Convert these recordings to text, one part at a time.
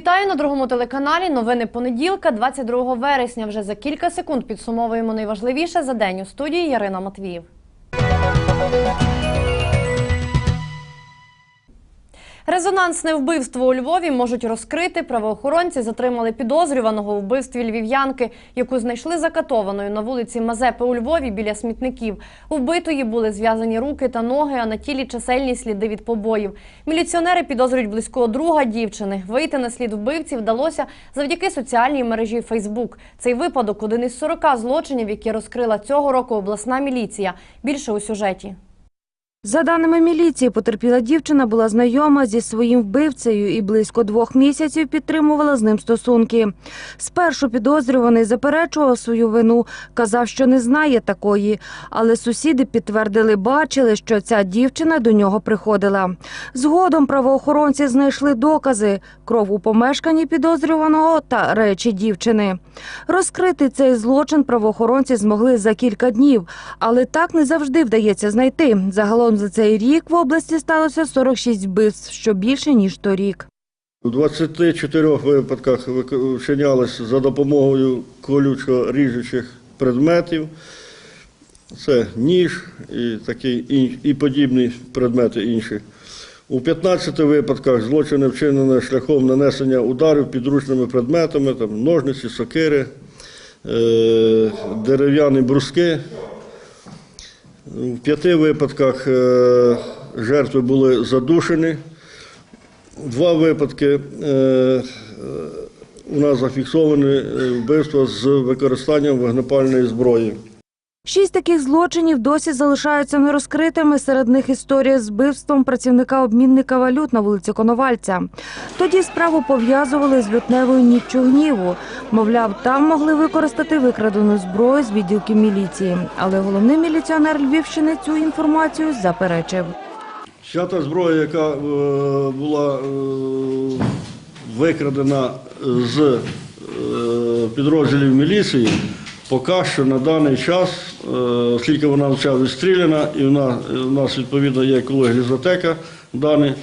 Вітаю на другому телеканалі. Новини понеділка, 22 вересня. Вже за кілька секунд підсумовуємо найважливіше за день у студії Ярина Матвіїв. Резонансне вбивство у Львові можуть розкрити. Правоохоронці затримали підозрюваного у вбивстві львів'янки, яку знайшли закатованою на вулиці Мазепи у Львові біля смітників. У вбитої були зв'язані руки та ноги, а на тілі чисельні сліди від побоїв. Міліціонери підозрюють близького друга дівчини. Вийти на слід вбивці вдалося завдяки соціальній мережі Фейсбук. Цей випадок один із 40 злочинів, які розкрила цього року обласна міліція. Більше у сюжеті. За даними міліції, потерпіла дівчина була знайома зі своїм вбивцею і близько двох місяців підтримувала з ним стосунки. Спершу підозрюваний заперечував свою вину, казав, що не знає такої, але сусіди підтвердили, бачили, що ця дівчина до нього приходила. Згодом правоохоронці знайшли докази – кров у помешканні підозрюваного та речі дівчини. Розкрити цей злочин правоохоронці змогли за кілька днів, але так не завжди вдається знайти. Загалом за цей рік в області сталося 46 вбивств, що більше ніж торік. У 24 випадках вчинялось за допомогою колючо ріжучих предметів. Це ніж і такі ін- і подібні предмети інші. У 15 випадках злочини вчинені шляхом нанесення ударів підручними предметами, там, ножниці, сокири, е, дерев'яні бруски. У п'яти випадках е, жертви були задушені. Два випадки е, е, у нас зафіксовані вбивства з використанням вогнепальної зброї. Шість таких злочинів досі залишаються нерозкритими. Серед них історія з вбивством працівника обмінника валют на вулиці Коновальця. Тоді справу пов'язували з лютневою ніччю гніву. Мовляв, там могли використати викрадену зброю з відділків міліції. Але головний міліціонер Львівщини цю інформацію заперечив. Вся та зброя, яка е, була е, викрадена з е, підрозділів міліції, поки що на даний час, оскільки вона вся відстріляна, і в нас, у нас відповідно є екологізотека дані,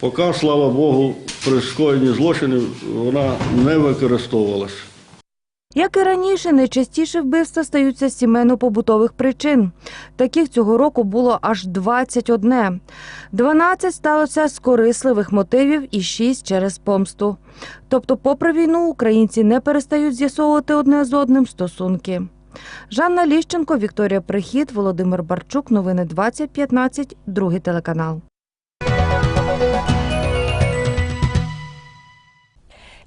поки, слава Богу, при скоєнні злочинів вона не використовувалася. Як і раніше, найчастіше вбивства стаються з сімейно-побутових причин. Таких цього року було аж 21. 12 сталося з корисливих мотивів і 6 через помсту. Тобто, попри війну, українці не перестають з'ясовувати одне з одним стосунки. Жанна Ліщенко, Вікторія Прихід, Володимир Барчук. Новини 2015, другий телеканал.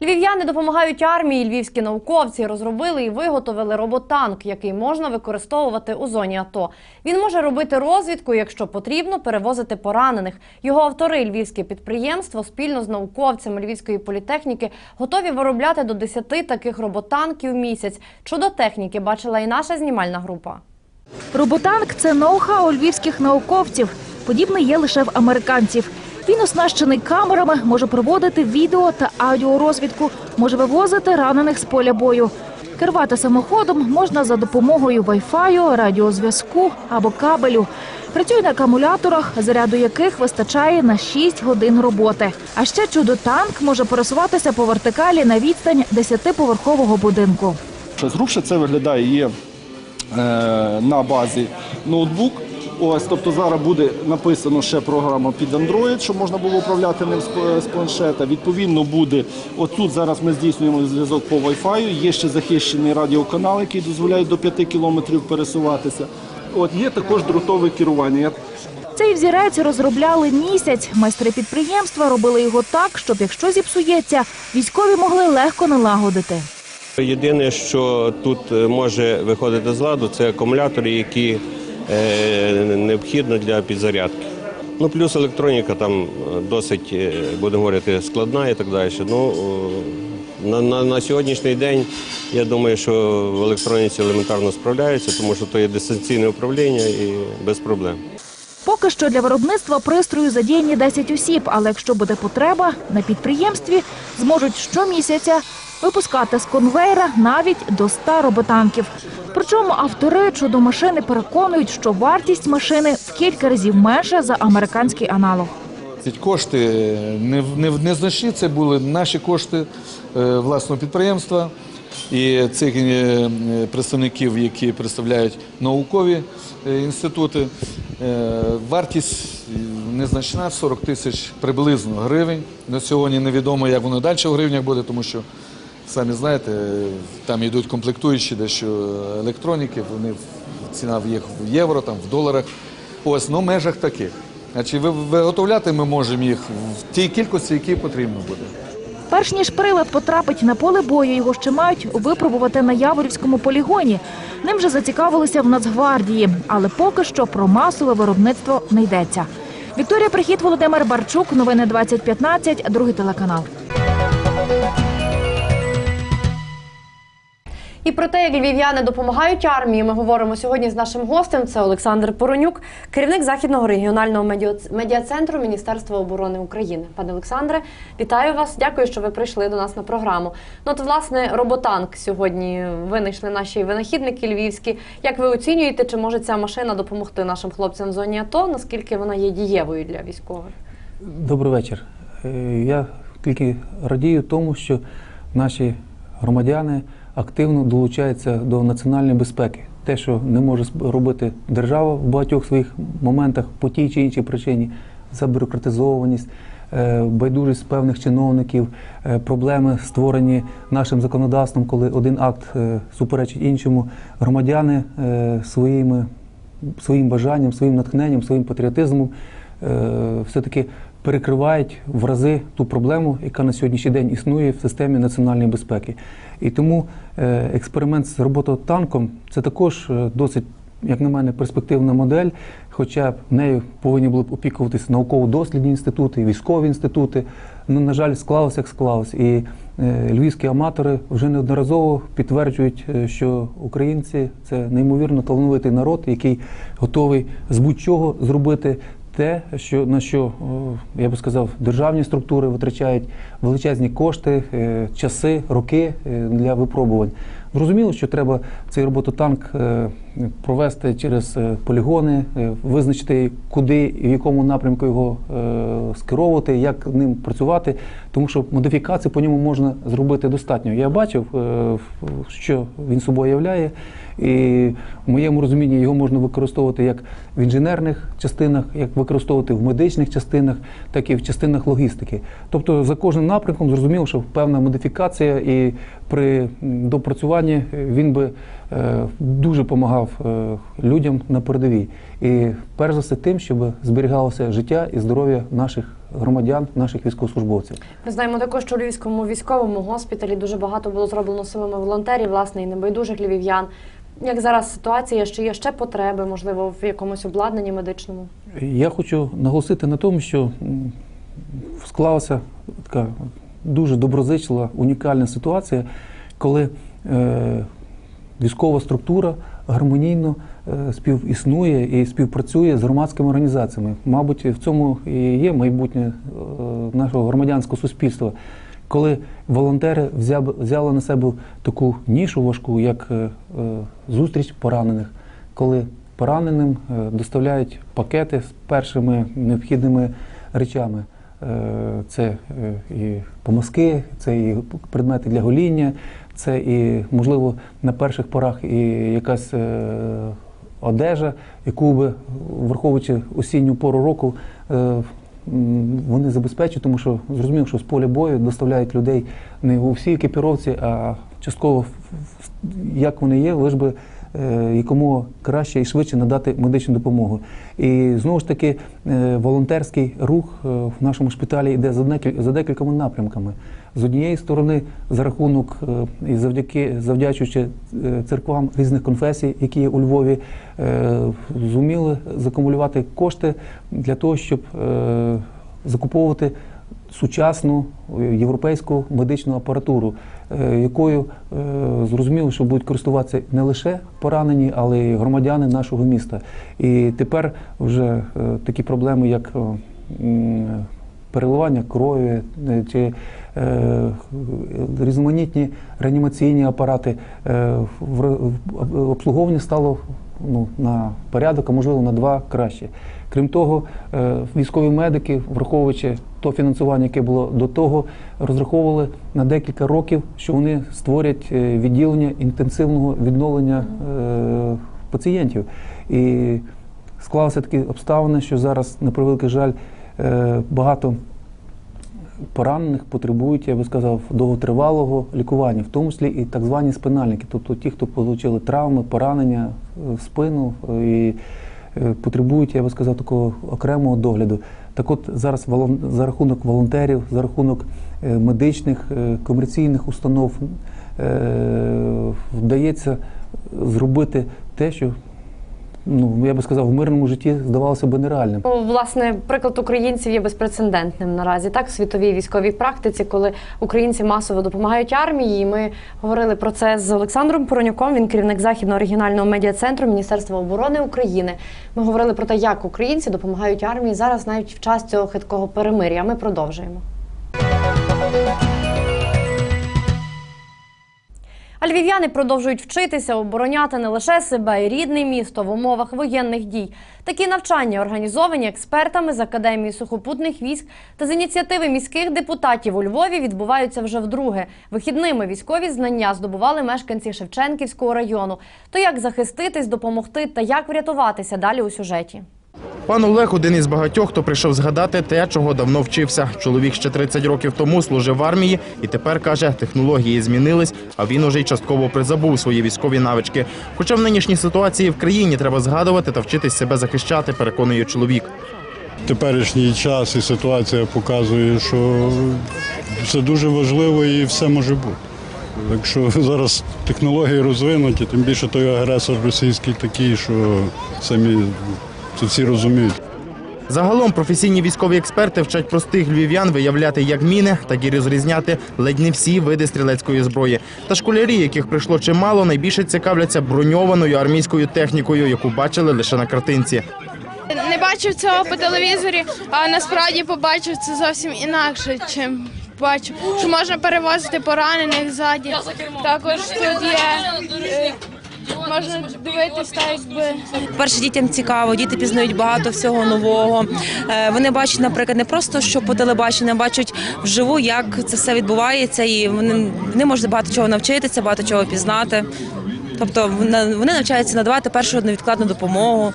Львів'яни допомагають армії. Львівські науковці розробили і виготовили роботанк, який можна використовувати у зоні АТО. Він може робити розвідку, якщо потрібно, перевозити поранених. Його автори, львівське підприємство, спільно з науковцями Львівської політехніки, готові виробляти до 10 таких роботанків в місяць. Чудо техніки бачила і наша знімальна група. Роботанк це ноу-хау львівських науковців. Подібний є лише в американців. Він оснащений камерами, може проводити відео та аудіорозвідку, може вивозити ранених з поля бою. Керувати самоходом можна за допомогою вайфаю, радіозв'язку або кабелю. Працює на акумуляторах, заряду яких вистачає на 6 годин роботи. А ще чудо-танк може пересуватися по вертикалі на відстань 10-поверхового будинку. Зручно це виглядає є е, на базі ноутбук. Ось, тобто зараз буде написано ще програма під Android, щоб можна було управляти ним з, планшета. Відповідно, буде отут зараз ми здійснюємо зв'язок по Wi-Fi, Є ще захищений радіоканал, який дозволяє до 5 кілометрів пересуватися. От є також дротове керування. Цей взірець розробляли місяць. Майстри підприємства робили його так, щоб якщо зіпсується, військові могли легко налагодити. Єдине, що тут е, може виходити з ладу, це акумулятори, які е, необхідно для підзарядки. Ну, плюс електроніка там е, досить, е, будемо говорити, складна і так далі. Ну, е, на, на, на сьогоднішній день я думаю, що в електроніці елементарно справляються, тому що то є дистанційне управління і без проблем. Поки що для виробництва пристрою задіяні 10 осіб, але якщо буде потреба, на підприємстві зможуть щомісяця випускати з конвейера навіть до 100 роботанків. Причому автори чудо-машини переконують, що вартість машини в кілька разів менша за американський аналог. Кошти не, не, незначні, це були наші кошти е, власного підприємства і цих е, представників, які представляють наукові е, інститути. Вартість незначна 40 тисяч приблизно гривень. На сьогодні невідомо, як воно далі в гривнях буде, тому що самі знаєте, там йдуть комплектуючі дещо електроніки, вони ціна в їх в євро, там в доларах. Ось, ну в межах таких. Значить, ви- виготовляти ми можемо їх в тій кількості, які потрібно буде. Перш ніж прилад потрапить на поле бою, його ще мають випробувати на Яворівському полігоні. Ним же зацікавилися в Нацгвардії, але поки що про масове виробництво не йдеться. Вікторія Прихід, Володимир Барчук, новини 2015, другий телеканал. І про те, як львів'яни допомагають армії, ми говоримо сьогодні з нашим гостем. Це Олександр Поронюк, керівник західного регіонального медіа- медіа-центру Міністерства оборони України. Пане Олександре, вітаю вас. Дякую, що ви прийшли до нас на програму. Ну, от, власне, роботанк сьогодні винайшли наші винахідники львівські. Як ви оцінюєте, чи може ця машина допомогти нашим хлопцям в зоні АТО? Наскільки вона є дієвою для військових? Добрий вечір. Е, Я тільки радію тому, що наші громадяни активно долучаються до національної безпеки. Те, що не може робити держава в багатьох своїх моментах по тій чи іншій причині, забюрократизованість, е, байдужість певних чиновників, е, проблеми створені нашим законодавством, коли один акт е, суперечить іншому, громадяни своїми своїм бажанням, своїм натхненням, своїм патріотизмом е, все-таки перекривають в рази ту проблему, яка на сьогоднішній день існує в системі національної безпеки. І тому е, експеримент з робототанком це також е, досить, як на мене, перспективна модель, хоча нею повинні були б опікуватися науково-дослідні інститути, військові інститути. Ну, на жаль, склалося як склалось. І е, львівські аматори вже неодноразово підтверджують, що українці це неймовірно талановитий народ, який готовий з будь-чого зробити те, що на що я би сказав, державні структури витрачають величезні кошти, е, часи, роки е, для випробувань. Зрозуміло, що треба цей робототанк е, провести через е, полігони, е, визначити, куди і в якому напрямку його е, скеровувати, як ним працювати, тому що модифікації по ньому можна зробити достатньо. Я бачив, е, що він собою являє, і в моєму розумінні його можна використовувати як в інженерних частинах, як використовувати в медичних частинах, так і в частинах логістики. Тобто за кожним напрямком зрозуміло, що певна модифікація, і при допрацюванні він би е, дуже допомагав е, людям на передовій. І перш за все тим, щоб зберігалося життя і здоров'я наших громадян, наших військовослужбовців. Ми знаємо також, що у Львівському військовому госпіталі дуже багато було зроблено силами волонтерів, власне, і небайдужих львів'ян. Як зараз ситуація, чи є ще потреби, можливо, в якомусь обладнанні медичному? Я хочу наголосити на тому, що склалася така дуже доброзичлива, унікальна ситуація, коли е, військова структура гармонійно е, співіснує і співпрацює з громадськими організаціями. Мабуть, в цьому і є майбутнє е, нашого громадянського суспільства. Коли волонтери взяли, на себе таку нішу важку, як е, е, зустріч поранених, коли пораненим е, доставляють пакети з першими необхідними речами. Це і помазки, це і предмети для гоління, це і, можливо, на перших порах і якась одежа, яку би, враховуючи осінню пору року, вони забезпечують, тому що зрозумів, що з поля бою доставляють людей не у всій екіпіровці, а частково як вони є, лиш би якому краще і швидше надати медичну допомогу. І знову ж таки, е, волонтерський рух е, в нашому шпиталі йде за декіль- за декількома напрямками. З однієї сторони, за рахунок е, і завдяки завдячуючи е, церквам різних конфесій, які є у Львові, е, зуміли закумулювати кошти для того, щоб е, закуповувати сучасну е, європейську медичну апаратуру, е, якою е, зрозуміло, що будуть користуватися не лише поранені, але й громадяни нашого міста. І тепер вже такі проблеми, як переливання крові чи різноманітні реанімаційні апарати, обслуговування стало ну, на порядок, а можливо на два краще. Крім того, е, військові медики, враховуючи то фінансування, яке було до того, розраховували на декілька років, що вони створять е, відділення інтенсивного відновлення е, пацієнтів. І склалися такі обставини, що зараз, на превеликий жаль, багато поранених потребують, я би сказав, довготривалого лікування, в тому числі і так звані спинальники, тобто ті, хто отримали травми, поранення е, в спину е, і е, потребують, я би сказав, такого окремого догляду. Так от зараз за рахунок волонтерів, за рахунок медичних, комерційних установ вдається зробити те, що ну, я би сказав, в мирному житті здавалося б нереальним. Ну, Власне, приклад українців є безпрецедентним наразі, так в світовій військовій практиці, коли українці масово допомагають армії. Ми говорили про це з Олександром Поронюком. Він керівник західного регіонального медіа центру Міністерства оборони України. Ми говорили про те, як українці допомагають армії зараз, навіть в час цього хиткого перемир'я. Ми продовжуємо. А львів'яни продовжують вчитися обороняти не лише себе і рідне місто в умовах воєнних дій. Такі навчання організовані експертами з академії сухопутних військ та з ініціативи міських депутатів у Львові відбуваються вже вдруге. Вихідними військові знання здобували мешканці Шевченківського району. То як захиститись, допомогти та як врятуватися далі у сюжеті. Пан Олег один із багатьох, хто прийшов згадати те, чого давно вчився. Чоловік ще 30 років тому служив в армії і тепер каже, технології змінились, а він уже й частково призабув свої військові навички. Хоча в нинішній ситуації в країні треба згадувати та вчитись себе захищати, переконує чоловік. Теперішній час і ситуація показує, що це дуже важливо і все може бути. Якщо зараз технології розвинуті, тим більше той агресор російський такий, що самі це всі розуміють. Загалом професійні військові експерти вчать простих львів'ян виявляти як міни, так і розрізняти ледь не всі види стрілецької зброї. Та школярі, яких прийшло чимало, найбільше цікавляться броньованою армійською технікою, яку бачили лише на картинці. Не бачив цього по телевізорі, а насправді побачив це зовсім інакше, чим бачу, що можна перевозити поранених ззаді. Також тут є е, можна дивитись так, якби. Перше дітям цікаво, діти пізнають багато всього нового. Е, Вони бачать, наприклад, не просто що по телебаченню, а бачать вживу, як це все відбувається, і вони, вони можуть багато чого навчитися, багато чого пізнати. Тобто вони навчаються надавати першу невідкладну допомогу.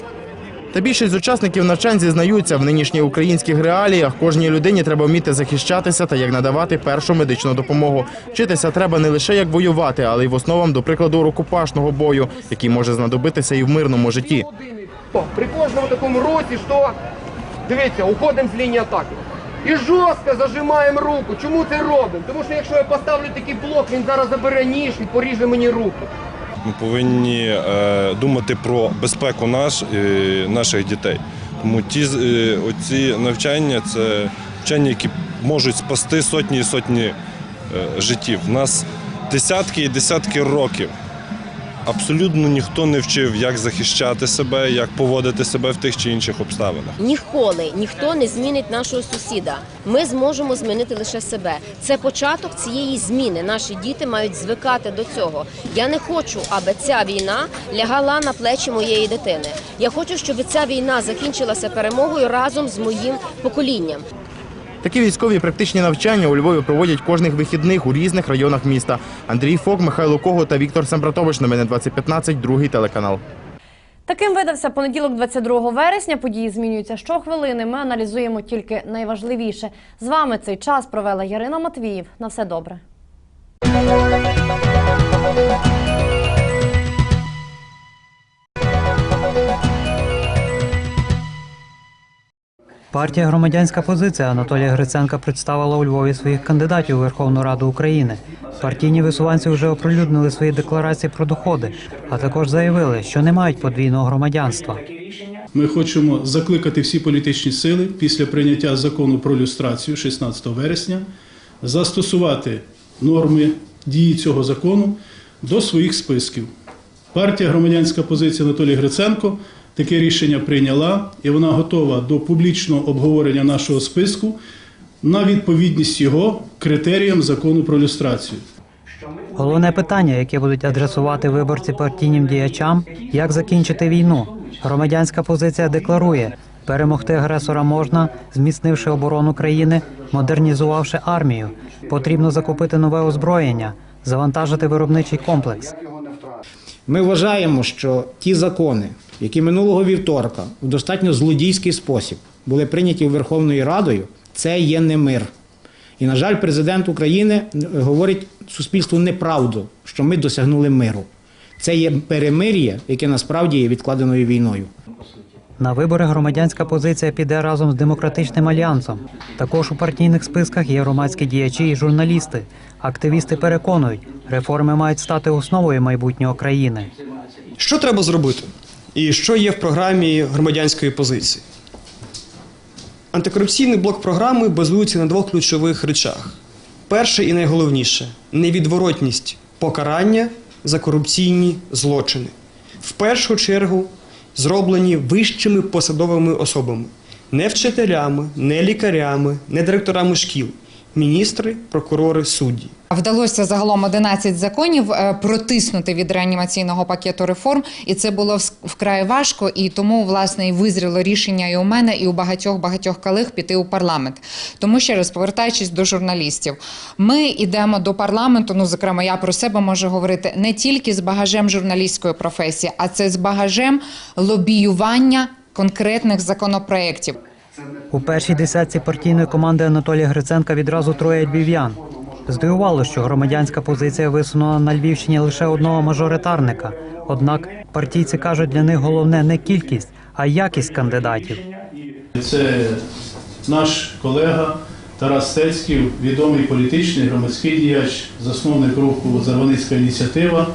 Та більшість учасників навчань зізнаються, в нинішніх українських реаліях кожній людині треба вміти захищатися та як надавати першу медичну допомогу. Вчитися треба не лише як воювати, але й в основам, до прикладу, рукопашного бою, який може знадобитися і в мирному житті. При кожному такому русі, що дивіться, уходимо з лінії атаки. І жорстко зажимаємо руку. Чому це робимо? Тому що якщо я поставлю такий блок, він зараз забере ніж і поріже мені руку. Ми повинні е, думати про безпеку наш, е, наших дітей. Тому ті е, оці навчання це навчання, які можуть спасти сотні і сотні життів. У нас десятки і десятки років. Абсолютно ніхто не вчив, як захищати себе, як поводити себе в тих чи інших обставинах. Ніколи ніхто не змінить нашого сусіда. Ми зможемо змінити лише себе. Це початок цієї зміни. Наші діти мають звикати до цього. Я не хочу, аби ця війна лягала на плечі моєї дитини. Я хочу, щоб ця війна закінчилася перемогою разом з моїм поколінням. Такі військові практичні навчання у Львові проводять кожних вихідних у різних районах міста. Андрій Фок, Михайло Кого та Віктор Сембратович. Новини 2015, другий телеканал. Таким видався понеділок, 22 вересня. Події змінюються щохвилини. Ми аналізуємо тільки найважливіше. З вами цей час провела Ярина Матвіїв. На все добре. Партія Громадянська позиція Анатолія Гриценка представила у Львові своїх кандидатів у Верховну Раду України. Партійні висуванці вже оприлюднили свої декларації про доходи, а також заявили, що не мають подвійного громадянства. Ми хочемо закликати всі політичні сили після прийняття закону про люстрацію 16 вересня застосувати норми дії цього закону до своїх списків. Партія громадянська позиція Анатолій Гриценко таке рішення прийняла, і вона готова до публічного обговорення нашого списку на відповідність його критеріям закону про люстрацію. Головне питання, яке будуть адресувати виборці партійним діячам, як закінчити війну. Громадянська позиція декларує, перемогти агресора можна, зміцнивши оборону країни, модернізувавши армію. Потрібно закупити нове озброєння, завантажити виробничий комплекс. Ми вважаємо, що ті закони, які минулого вівторка в достатньо злодійський спосіб були прийняті Верховною Радою, це є не мир. І, на жаль, президент України е, говорить суспільству неправду, що ми досягнули миру. Це є перемир'я, яке насправді є відкладеною війною. На вибори громадянська позиція піде разом з демократичним альянсом. Також у партійних списках є громадські діячі і журналісти. Активісти переконують, реформи мають стати основою майбутнього країни. Що треба зробити? І що є в програмі громадянської позиції? Антикорупційний блок програми базується на двох ключових речах: перше і найголовніше невідворотність покарання за корупційні злочини. В першу чергу зроблені вищими посадовими особами, не вчителями, не лікарями, не директорами шкіл, міністри, прокурори, судді. Вдалося загалом 11 законів е, протиснути від реанімаційного пакету реформ, і це було вкрай важко. І тому власне і визріло рішення і у мене, і у багатьох багатьох колег піти у парламент. Тому ще раз повертаючись до журналістів, ми йдемо до парламенту. Ну зокрема, я про себе можу говорити не тільки з багажем журналістської професії, а це з багажем лобіювання конкретних законопроєктів. У першій десятці партійної команди Анатолія Гриценка відразу троє львів'ян. Здивувало, що громадянська позиція висунула на Львівщині лише одного мажоритарника. Однак партійці кажуть, для них головне не кількість, а якість кандидатів. Це наш колега Тарас Стецьків, відомий політичний громадський діяч, засновник руху Зарваницька ініціатива.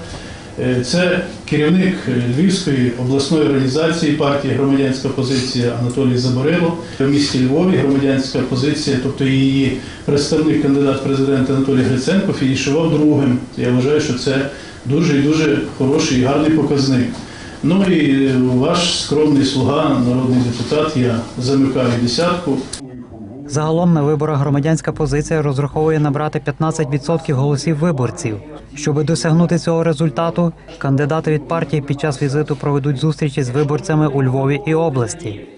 Е, Це керівник Львівської обласної організації партії Громадянська позиція Анатолій Заборило. В місті Львові громадянська позиція, тобто її представник кандидат в президенти Анатолій Гриценко, фінішував другим. Я вважаю, що це дуже і дуже хороший і гарний показник. Ну і ваш скромний слуга, народний депутат, я замикаю десятку. Загалом на виборах громадянська позиція розраховує набрати 15% голосів виборців. Щоби досягнути цього результату, кандидати від партії під час візиту проведуть зустрічі з виборцями у Львові і області.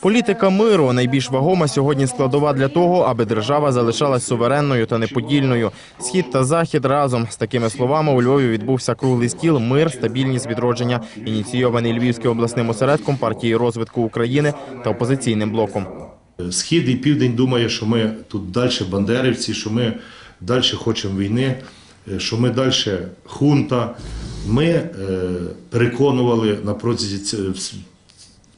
Політика миру найбільш вагома сьогодні складова для того, аби держава залишалась суверенною та неподільною. Схід та захід разом з такими словами у Львові відбувся круглий стіл Мир, стабільність, відродження, ініційований Львівським обласним осередком партії розвитку України та опозиційним блоком. Схід і південь думає, що ми тут далі бандерівці, що ми далі хочемо війни, е, що ми далі хунта. Ми е, переконували на протязі вс-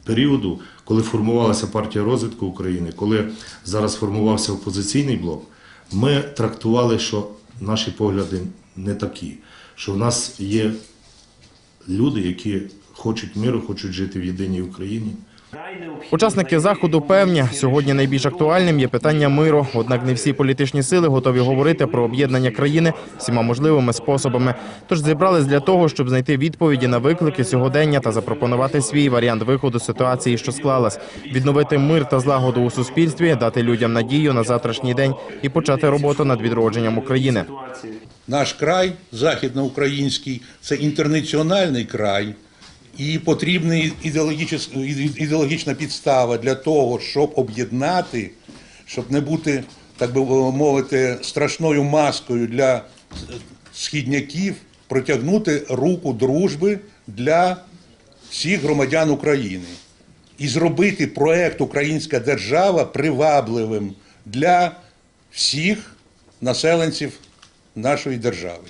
періоду, коли формувалася партія розвитку України, коли зараз формувався опозиційний блок, ми трактували, що наші погляди не такі, що в нас є люди, які хочуть миру, хочуть жити в єдиній Україні. Учасники заходу певні, сьогодні найбільш актуальним є питання миру. Однак не всі політичні сили готові говорити про об'єднання країни всіма можливими способами. Тож зібрались для того, щоб знайти відповіді на виклики сьогодення та запропонувати свій варіант виходу з ситуації, що склалась, відновити мир та злагоду у суспільстві, дати людям надію на завтрашній день і почати роботу над відродженням України. Наш край, західноукраїнський, це інтернаціональний край, і потрібна ідеологічна, підстава для того, щоб об'єднати, щоб не бути, так би мовити, страшною маскою для східняків, протягнути руку дружби для всіх громадян України і зробити проект Українська держава привабливим для всіх населенців нашої держави.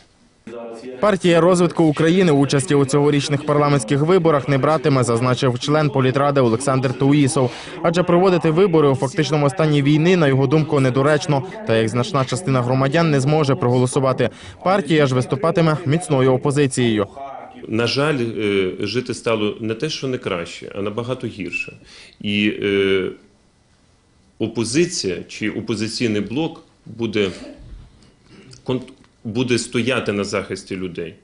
Партія розвитку України участі у цьогорічних парламентських виборах не братиме, зазначив член політради Олександр Туїсов. Адже проводити вибори у фактичному стані війни, на його думку, недоречно. Та як значна частина громадян не зможе проголосувати. Партія ж виступатиме міцною опозицією. На жаль, е, жити стало не те, що не краще, а набагато гірше. І е, опозиція чи опозиційний блок буде, буде стояти на захисті людей.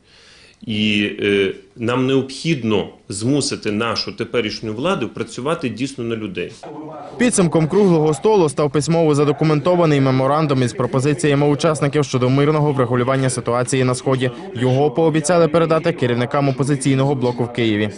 І е, нам необхідно змусити нашу теперішню владу працювати дійсно на людей. Підсумком круглого столу став письмово задокументований меморандум із пропозиціями учасників щодо мирного врегулювання ситуації на сході. Його пообіцяли передати керівникам опозиційного блоку в Києві.